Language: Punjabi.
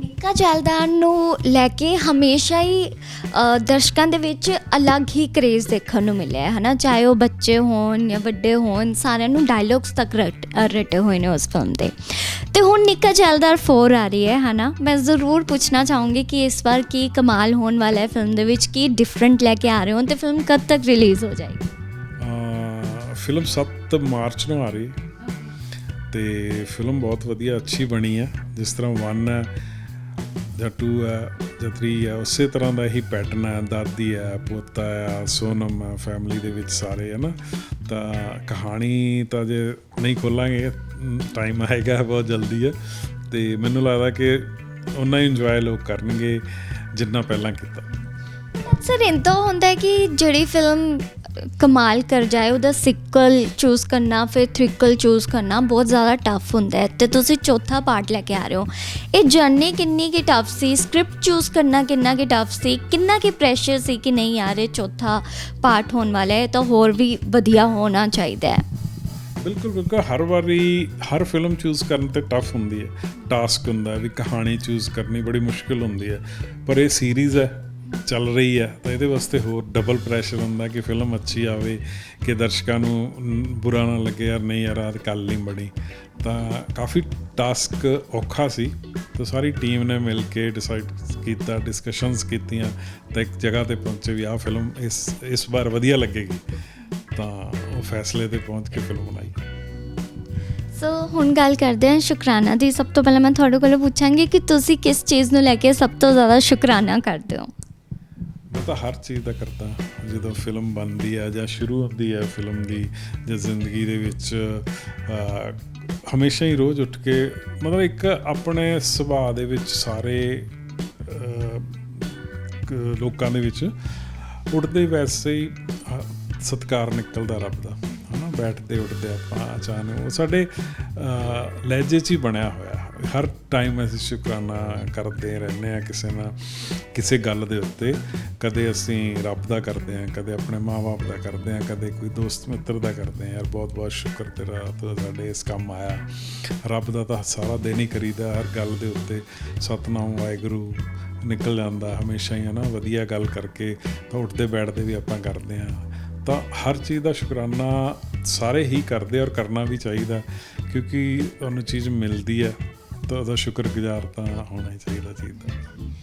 ਨਿੱਕਾ ਜੈਲਦਾਰ ਨੂੰ ਲੈ ਕੇ ਹਮੇਸ਼ਾ ਹੀ ਅ, ਦਰਸ਼ਕਾਂ ਦੇ ਵਿੱਚ ਅਲੱਗ ਹੀ ਕਰੇਜ਼ ਦੇਖਣ ਨੂੰ ਮਿਲਿਆ ਹੈ ਹਨਾ? ਚਾਹੇ ਉਹ ਬੱਚੇ ਹੋਣ ਜਾਂ ਵੱਡੇ ਹੋਣ ਸਾਰਿਆਂ ਨੂੰ ਡਾਇਲੌਗਸ ਤੱਕ ਰਟ- ਅ, ਰਟੇ ਹੋਏ ਨੇ ਉਸ ਫਿਲਮ ਦੇ। ਤੇ ਹੁਣ ਨਿੱਕਾ ਜੈਲਦਾਰ 4 ਆ ਰਹੀ ਹੈ ਹਨਾ? ਮੈਂ ਜ਼ਰੂਰ ਪੁੱਛਣਾ ਚਾਹੂੰਗੀ ਕਿ ਇਸ ਵਾਰ ਕੀ ਕਮਾਲ ਹੋਣ ਵਾਲਾ ਹੈ ਫਿਲਮ ਦੇ ਵਿੱਚ ਕੀ ਡਿਫਰੈਂਟ ਲੈ ਕੇ ਆ ਰਹੇ ਹੋ ਤੇ ਫਿਲਮ ਕਦ ਤੱਕ ਰਿਲੀਜ਼ ਹੋ ਜਾਏਗੀ? ਫਿਲਮ 7 ਮਾਰਚ ਨੂੰ ਆ ਰਹੀ ਤੇ ਫਿਲਮ ਬਹੁਤ ਵਧੀਆ, ਅੱਛੀ ਬਣੀ ਹੈ। ਜਿਸ ਤਰ੍ਹਾਂ 1 ਹੈ, ਜਾਂ 2 ਹੈ, ਜਾਂ 3 ਹੈ, ਉਸੇ ਤਰ੍ਹਾਂ ਦਾ ਹੀ ਪੈਟਰਨ ਹੈ। ਦਾਦੀ ਹੈ, ਪੋਤਾ ਹੈ, ਸੋਨਮ ਹੈ ਫੈਮਿਲੀ ਦੇ ਵਿੱਚ ਸਾਰੇ, ਹੈ ਨਾ? ਤਾਂ ਕਹਾਣੀ ਤਾਂ ਜੇ ਨਹੀਂ ਖੋਲਾਂਗੇ ਟਾਈਮ ਆਏਗਾ, ਬਹੁਤ ਜਲਦੀ ਹੈ। ਤੇ ਮੈਨੂੰ ਲੱਗਦਾ ਕਿ ਉਹਨਾਂ ਹੀ ਇੰਜੋਏ ਲੋਕ ਕਰਨਗੇ, ਜਿੰਨਾ ਪਹਿਲਾਂ ਕੀਤਾ। ਸਰ ਇੰਦਾ ਹੁੰਦਾ ਕਿ ਜਿਹੜੀ ਫਿਲਮ ਕਮਾਲ ਕਰ ਜਾਏ, ਉਹਦਾ ਸਿਕਲ ਚੂਜ਼ ਕਰਨਾ, ਫਿਰ ਥ੍ਰਿਕਲ ਚੂਜ਼ ਕਰਨਾ ਬਹੁਤ ਜ਼ਿਆਦਾ ਟਫ ਹੁੰਦਾ ਹੈ। ਤੇ ਤੁਸੀਂ ਚੌਥਾ ਪਾਰਟ ਲੈ ਕੇ ਆ ਰਹੇ ਹੋ। ਇਹ ਜਰਨੀ ਕਿੰਨੀ ਕੀ ਟਫ ਸੀ? ਸਕ੍ਰਿਪਟ ਚੂਜ਼ ਕਰਨਾ ਕਿੰਨਾ ਕੀ ਟਫ ਸੀ? ਕਿੰਨਾ ਕੀ ਪ੍ਰੈਸ਼ਰ ਸੀ ਕਿ ਨਹੀਂ ਯਾਰ, ਇਹ ਚੌਥਾ ਪਾਰਟ ਹੋਣ ਵਾਲਾ ਹੈ ਤਾਂ ਹੋਰ ਵੀ ਵਧੀਆ ਹੋਣਾ ਚਾਹੀਦਾ ਹੈ। ਬਿਲਕੁਲ ਬਿਲਕੁਲ। ਹਰ ਵਾਰੀ ਹਰ ਫਿਲਮ ਚੂਜ਼ ਕਰਨ ਤੇ ਟਫ ਹੁੰਦੀ ਹੈ। ਟਾਸਕ ਹੁੰਦਾ ਵੀ ਕਹਾਣੀ ਚੂਜ਼ ਕਰਨੀ ਬੜੀ ਮੁਸ਼ਕਿਲ ਹੁੰਦੀ ਹੈ। ਪਰ ਇਹ ਸੀਰੀਜ਼ ਹੈ। ਚੱਲ ਰਹੀ ਹੈ, ਤਾਂ ਇਹਦੇ ਵਾਸਤੇ ਹੋਰ ਡਬਲ ਪ੍ਰੈਸ਼ਰ ਹੁੰਦਾ ਕਿ ਫਿਲਮ ਅੱਛੀ ਆਵੇ, ਕਿ ਦਰਸ਼ਕਾਂ ਨੂੰ ਬੁਰਾ ਨਾ ਲੱਗੇ, ਯਾਰ ਨਹੀਂ ਯਾਰ, ਆਹ ਕੱਲ ਨਹੀਂ ਬਣੀ। ਤਾਂ ਕਾਫੀ ਟਾਸਕ ਔਖਾ ਸੀ, ਤਾਂ ਸਾਰੀ ਟੀਮ ਨੇ ਮਿਲ ਕੇ ਡਿਸਾਈਡ ਕੀਤਾ ਡਿਸਕਸ਼ਨਸ ਕੀਤੀਆਂ, ਤਾਂ ਇੱਕ ਜਗ੍ਹਾ ਤੇ ਪਹੁੰਚੇ ਵੀ ਆਹ ਫਿਲਮ ਇਸ ਇਸ ਵਾਰ ਵਧੀਆ ਲੱਗੇਗੀ। ਤਾਂ ਉਹ ਫੈਸਲੇ ਤੇ ਪਹੁੰਚ ਕੇ ਫਿਲਮ ਬਣਾਈ। ਸੋ ਹੁਣ ਗੱਲ ਕਰਦੇ ਹਾਂ ਸ਼ੁਕਰਾਨਾ ਦੀ। ਸਭ ਤੋਂ ਪਹਿਲਾਂ ਮੈਂ ਤੁਹਾਡੇ ਕੋਲੋਂ ਪੁੱਛਾਂਗੀ ਕਿ ਤੁਸੀਂ ਕਿਸ ਚੀਜ਼ ਨੂੰ ਲੈ ਕੇ ਸਭ ਤੋਂ ਜ਼ਿਆਦਾ ਸ਼ੁਕਰਾਨਾ ਕਰਦੇ ਹੋ? ਤਾਂ ਹਰ ਚੀਜ਼ ਦਾ ਕਰਦਾ। ਜਦੋਂ ਫਿਲਮ ਬਣਦੀ ਹੈ ਜਾਂ ਸ਼ੁਰੂ ਹੁੰਦੀ ਹੈ ਫਿਲਮ ਦੀ ਜਾਂ ਜ਼ਿੰਦਗੀ ਦੇ ਵਿੱਚ ਹਮੇਸ਼ਾ ਹੀ ਰੋਜ਼ ਉੱਠ ਕੇ ਮਤਲਬ ਇੱਕ ਆਪਣੇ ਸੁਭਾਅ ਦੇ ਵਿੱਚ ਸਾਰੇ ਲੋਕਾਂ ਦੇ ਵਿੱਚ ਉੱਠਦੇ ਵੈਸੇ ਹੀ ਅਹ, ਸਤਿਕਾਰ ਨਿਕਲਦਾ ਰੱਬ ਦਾ। ਹਨਾ ਬੈਠਦੇ ਉੱਠਦੇ ਆਪਾਂ ਅਚਾਨਕ ਉਹ ਸਾਡੇ ਲਹਿਜੇ 'ਚ ਹੀ ਬਣਿਆ ਹੋਇਆ। ਹਰ ਟਾਈਮ ਅਸੀਂ ਸ਼ੁਕਰਾਨਾ ਕਰਦੇ ਰਹਿੰਦੇ ਆ ਕਿਸੇ ਨਾਲ ਕਿਸੇ ਗੱਲ ਦੇ ਉੱਤੇ। ਕਦੇ ਅਸੀਂ ਰੱਬ ਦਾ ਕਰਦੇ ਹਾਂ, ਕਦੇ ਆਪਣੇ ਮਾਪੇ ਦਾ ਕਰਦੇ ਹਾਂ, ਕਦੇ ਕੋਈ ਦੋਸਤ ਮਿੱਤਰ ਦਾ ਕਰਦੇ ਹਾਂ। ਯਾਰ ਬਹੁਤ ਬਹੁਤ ਸ਼ੁਕਰ ਤੇਰਾ, ਤੂੰ ਸਾਡੇ ਇਸ ਕੰਮ ਆਇਆ। ਰੱਬ ਦਾ ਤਾਂ ਸਾਰਾ ਦਿਨ ਹੀ ਕਰੀਦਾ, ਹਰ ਗੱਲ ਦੇ ਉੱਤੇ ਸਤਨਾਮ, ਵਾਹਿਗੁਰੂ ਨਿਕਲ ਜਾਂਦਾ। ਹਮੇਸ਼ਾ ਹੀ ਹੈ ਨਾ, ਵਧੀਆ ਗੱਲ ਕਰਕੇ ਤਾਂ ਉੱਠਦੇ ਬੈਠਦੇ ਵੀ ਆਪਾਂ ਕਰਦੇ ਹਾਂ। ਤਾਂ ਹਰ ਚੀਜ਼ ਦਾ ਸ਼ੁਕਰਾਨਾ ਸਾਰੇ ਹੀ ਕਰਦੇ ਔਰ ਕਰਨਾ ਵੀ ਚਾਹੀਦਾ, ਕਿਉਂਕਿ ਤੁਹਾਨੂੰ ਚੀਜ਼ ਮਿਲਦੀ ਹੈ। ਤਾਂ ਉਹਦਾ ਸ਼ੁਕਰਗੁਜ਼ਾਰ ਤਾਂ ਹੋਣਾ ਹੀ ਚਾਹੀਦਾ ਚੀਜ਼ ਦਾ।